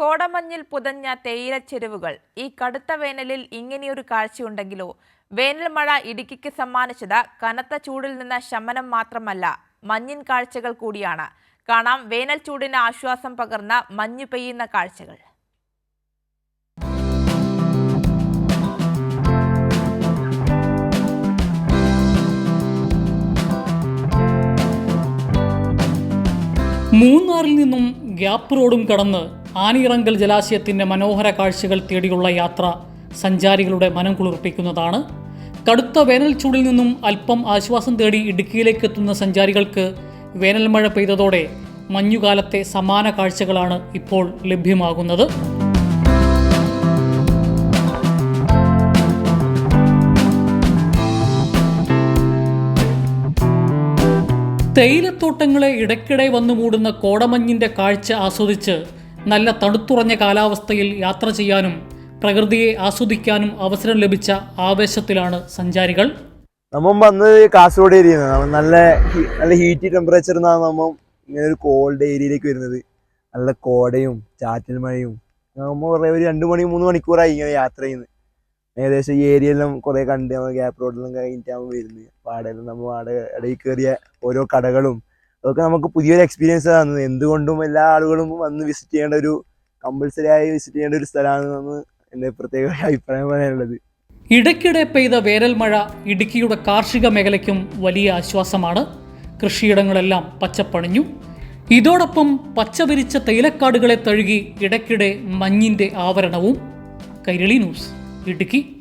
കോടമഞ്ഞിൽ പുതഞ്ഞ തേയിലച്ചെരുവുകൾ. ഈ കടുത്ത വേനലിൽ ഇങ്ങനെയൊരു കാഴ്ചയുണ്ടെങ്കിലോ? വേനൽ മഴ ഇടുക്കിക്ക് സമ്മാനിച്ചത് കനത്ത ചൂടിൽ നിന്ന് ശമനം മാത്രമല്ല മഞ്ഞിൻ കാഴ്ചകൾ കൂടിയാണ്. കാണാം വേനൽ ചൂടിന് ആശ്വാസം പകർന്ന മഞ്ഞു പെയ്യുന്ന കാഴ്ചകൾ. മൂന്നാറിൽ നിന്നും ഗ്യാപ്പ് റോഡും കടന്ന് ആനിറങ്കൽ ജലാശയത്തിന്റെ മനോഹര കാഴ്ചകൾ തേടിയുള്ള യാത്ര സഞ്ചാരികളുടെ മനം കുളിർപ്പിക്കുന്നതാണ്. കടുത്ത വേനൽ ചൂടിൽ നിന്നും അല്പം ആശ്വാസം തേടി ഇടുക്കിയിലേക്ക് എത്തുന്ന സഞ്ചാരികൾക്ക് വേനൽ മഴ പെയ്തതോടെ മഞ്ഞുകാലത്തെ സമാന കാഴ്ചകളാണ് ഇപ്പോൾ ലഭ്യമാകുന്നത്. തേയിലത്തോട്ടങ്ങളെ ഇടയ്ക്കിടെ വന്നു മൂടുന്ന കോടമഞ്ഞിന്റെ കാഴ്ച ആസ്വദിച്ച് നല്ല തണുത്തുറഞ്ഞ കാലാവസ്ഥയിൽ യാത്ര ചെയ്യാനും പ്രകൃതിയെ ആസ്വദിക്കാനും അവസരം ലഭിച്ച ആവേശത്തിലാണ് സഞ്ചാരികൾ. നമ്മൾ വന്നത് കാസർഗോഡ് ഏരിയ നല്ല നല്ല ഹീറ്റ് ടെമ്പറേച്ചർ എന്നാണ് നമ്മൾ ഇങ്ങനെ ഒരു കോൾഡ് ഏരിയയിലേക്ക് വരുന്നത്. നല്ല കോടയും ചാറ്റൽ മഴയും. നമ്മൾ കുറേ ഒരു രണ്ട് മണി മൂന്ന് മണിക്കൂറായി ഇങ്ങനെ യാത്ര ചെയ്യുന്നത്. ഏകദേശം ഈ ഏരിയയെല്ലാം കുറേ കണ്ട് നമ്മൾ ഗ്യാപ്പ് റോഡിലും കഴിഞ്ഞിട്ടാകുമ്പോൾ വരുന്നത്. പാടെല്ലാം നമ്മൾ പാട ഇടയിൽ കയറിയ ഓരോ കടകളും അതൊക്കെ നമുക്ക് പുതിയൊരു എക്സ്പീരിയൻസ് ആണ് എന്തുകൊണ്ടും എല്ലാ ആളുകളും വന്ന് വിസിറ്റ് ചെയ്യേണ്ട ഒരു കമ്പൽസറി ആയി വിസിറ്റ് ചെയ്യേണ്ട ഒരു സ്ഥലമാണെന്നാണ് എന്റെ പ്രത്യേക അഭിപ്രായം പറയാനുള്ളത്. ഇടയ്ക്കിടെ പെയ്ത വേനൽ മഴ ഇടുക്കിയുടെ കാർഷിക മേഖലയ്ക്കും വലിയ ആശ്വാസമാണ്. കൃഷിയിടങ്ങളെല്ലാം പച്ചപ്പണിഞ്ഞു. ഇതോടൊപ്പം പച്ചവിരിച്ച തേയിലക്കാടുകളെ തഴുകി ഇടയ്ക്കിടെ മഞ്ഞിന്റെ ആവരണവും. കൈരളി ന്യൂസ് ഇടുക്കി.